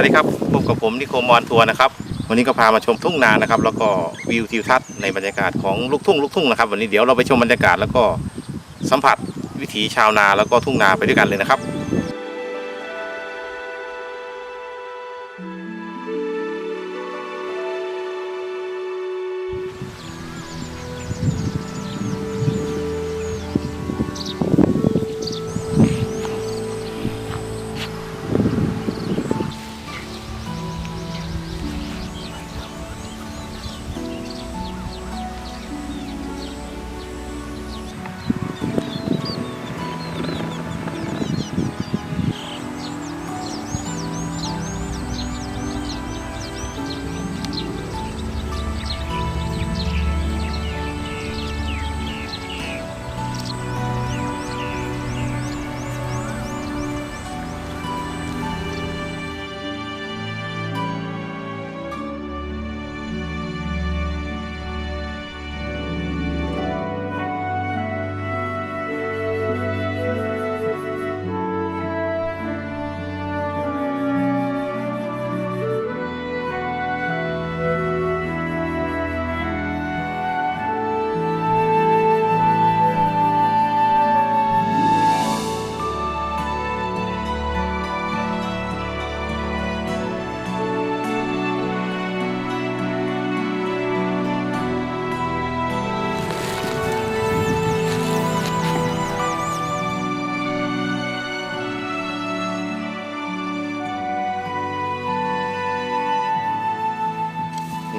วัสดีครับพบกับผมนิโคมอนทัวร์นะครับ วันนี้ก็พามาชมทุ่งนานะครับ แล้วก็วิวทิวทัศน์ในบรรยากาศของลูกทุ่งลูกทุ่งนะครับ วันนี้เดี๋ยวเราไปชมบรรยากาศแล้วก็สัมผัสวิถีชาวนาแล้วก็ทุ่งนาไปด้วยกันเลยนะครับ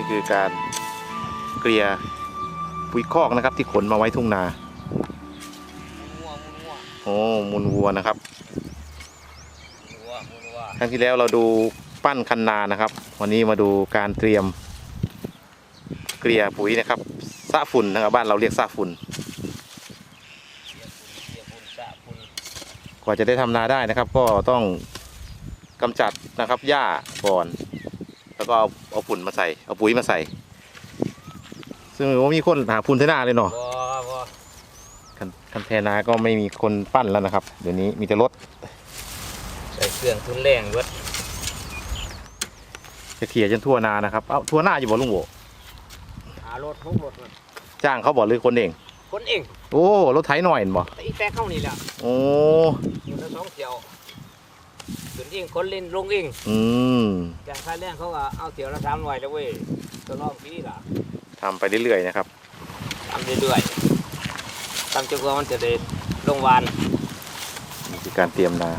คือการเกลี่ยปุ๋ยคอกนะครับ ที่ขนมาไว้ทุ่งนามัวมัวโอ้มูลวัวนะครับมัวมัวครั้งที่แล้วเราดูปั้นคันนานะครับ วันนี้มาดูการเตรียม เกลี่ยปุ๋ยนะครับสะฝุ่นนะครับบ้านเราเรียกสะฝุ่นเสียฝุ่นสะฝุ่นกว่าจะได้ทำนาได้นะครับ ก็ต้องกำจัดนะครับหญ้าก่อน แล้วก็เอาเอาฝุ่นมาใส่ เอาปุ๋ยมาใส่ ซึ่งว่ามีคนหาฝุ่นที่หน้าเลยเนาะบ่บ่คันคันแทนาก็ไม่มีคนปั้นแล้วนะครับ เดี๋ยวนี้มีแต่รถใส่เครื่องทุนแรงเบิดจะเขี่ยจนทั่วนานะครับ เอ้าทั่วหน้าอยู่บ่ลุงโบหารถทุกรถมันจ้างเขาบอกหรือคนเอง คนเอง โอ้ รถไถหน่อยเห็นบ่แต่อีแตกเข้านี่แหละโอ้อยู่ทั้งสองเที่ยว ขึ้นเองคนเล่นลงเองอืมจ้างค่าแรงเขาก็เอาเที่ยวละสามร้อยแล้วเว้ยตัวรอบปีล่ะทำไปเรื่อยๆนะครับทำเรื่อยๆทำจนกว่ามันจะได้ลงวานนี่คือการเตรียมนา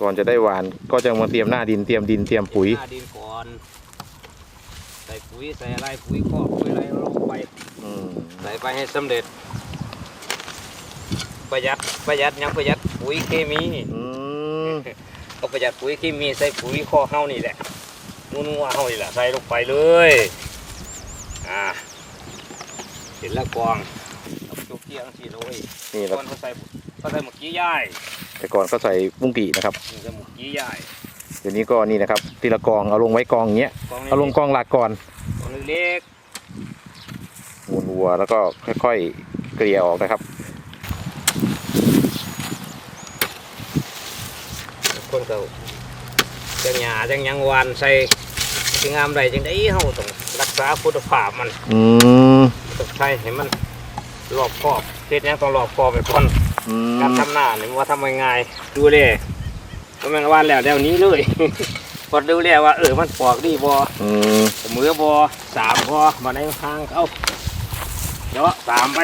ก่อนจะได้หวานก็จะมาเตรียมหน้าดินเตรียมดินเตรียมปุ๋ยหน้าดินก่อนใส่ปุ๋ยใส่อะไรปุ๋ยคอกปุ๋ยอะไรลงไปอืมใส่ไปให้สำเร็จ ประหยัดประหยัดยังประหยัดปุ๋ยเคมีอืม ก็ประหยัดปุ๋ยเคมีใส่ปุ๋ยข้อเฮานี่แหละนัวๆเฮานี่แหละใส่ลงไปเลยอ่าเสร็จแล้วกวางเอาไปจุกเกี่ยงสีเลยนี่ก่เราอนเขาใส่เขาใส่หมกกี้ย่ายแต่ก่อนเขาใส่บุ้งกี่นะครับนี่ใส่หมกกี้ย่ายเดี๋ยวนี้ก็นี่นะครับทีละกองเอาลงไว้กองอย่างเงี้ยกองเอาลงกองหลักก่อนกองเล็กมูลวัวแล้วก็ค่อยๆเกลี่ยออกนะครับ ๆคนเขาจังหยาจังหยังหวานใส่จังงามใดจังได้เฮาต้องรักษาคุณภาพมันอืมต้องใช้ให้มันรอบคอบเฮ็ดหยังต้องรอบคอบไปก่อนอืมการทำหน้าเนี่ยว่าทำง่ายๆดูเลยก็แม่นว่าแล้วเดี๋ยวนี้เลยพอดูแล้วว่าเออมันปอกดีบออืมมือบอสามบอมาในทางเอาเดี๋ยวสามไป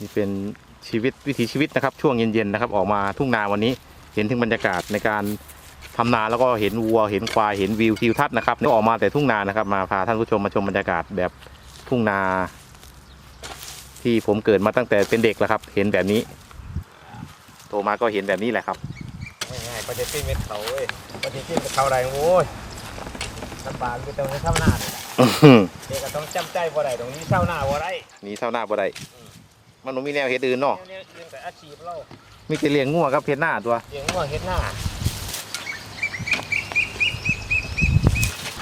นี่เป็น ชีวิตวิถีชีวิตนะครับ ช่วงเย็นๆนะครับ ออกมาทุ่งนาวันนี้เห็นถึงบรรยากาศในการทำนาแล้วก็เห็นวัวเห็นควายเห็นวิวทิวทัศน์นะครับนี่ออกมาแต่ทุ่งนานะครับมาพาท่านผู้ชมมาชมบรรยากาศแบบทุ่งนา ที่ผมเกิดมาตั้งแต่เป็นเด็กแล้วครับ เห็นแบบนี้ โตมาก็เห็นแบบนี้แหละครับง่ายๆก็จะขึ้นเม็ดเขาเว้ยก็จะขึ้นเม็ดเขาได้โว้ยลำบากคือต้องให้เท่าหน้าเลยล่ะอื้อหือเด็กก็ต้องจำใจบ่ได้ตรงนี้เท่าหน้าบ่ได้หนีเท่าหน้าบ่ได้ มันบ่มีแนวเห็ดอื่นเนาะเลี้ยงแต่อาชีพเรามีแต่เลี้ยงงัวรับเห็ดหน้าตัวเลี้ยงงัวเห็ดหน้า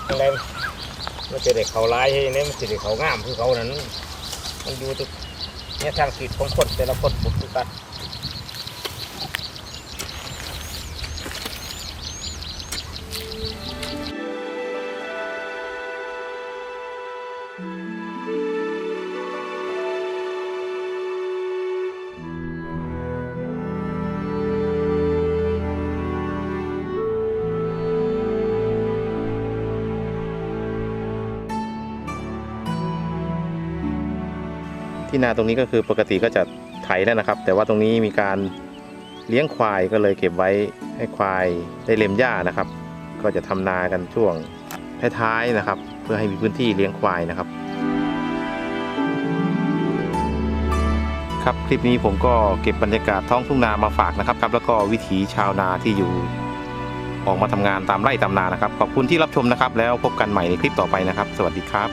อะไรมันจะเด็กเขาร้ายใช่ไหมมันจะเด็กเขางามคือเขานั้น มันอยู่ตุกเนี่ยทางสิทธิของคนแต่ละคนปุกตุกันอืม ที่นาตรงนี้ก็คือปกติก็จะไถแล้วนะครับ แต่ว่าตรงนี้มีการเลี้ยงควายก็เลยเก็บไว้ให้ควายได้เล็มหญ้านะครับ ก็จะทำนากันช่วงท้ายๆนะครับ เพื่อให้มีพื้นที่เลี้ยงควายนะครับ ครับคลิปนี้ผมก็เก็บบรรยากาศท้องทุ่งนามาฝากนะครับครับ แล้วก็วิถีชาวนาที่อยู่ออกมาทำงานตามไร่ตามนานะครับขอบคุณที่รับชมนะครับ แล้วพบกันใหม่ในคลิปต่อไปนะครับ สวัสดีครับ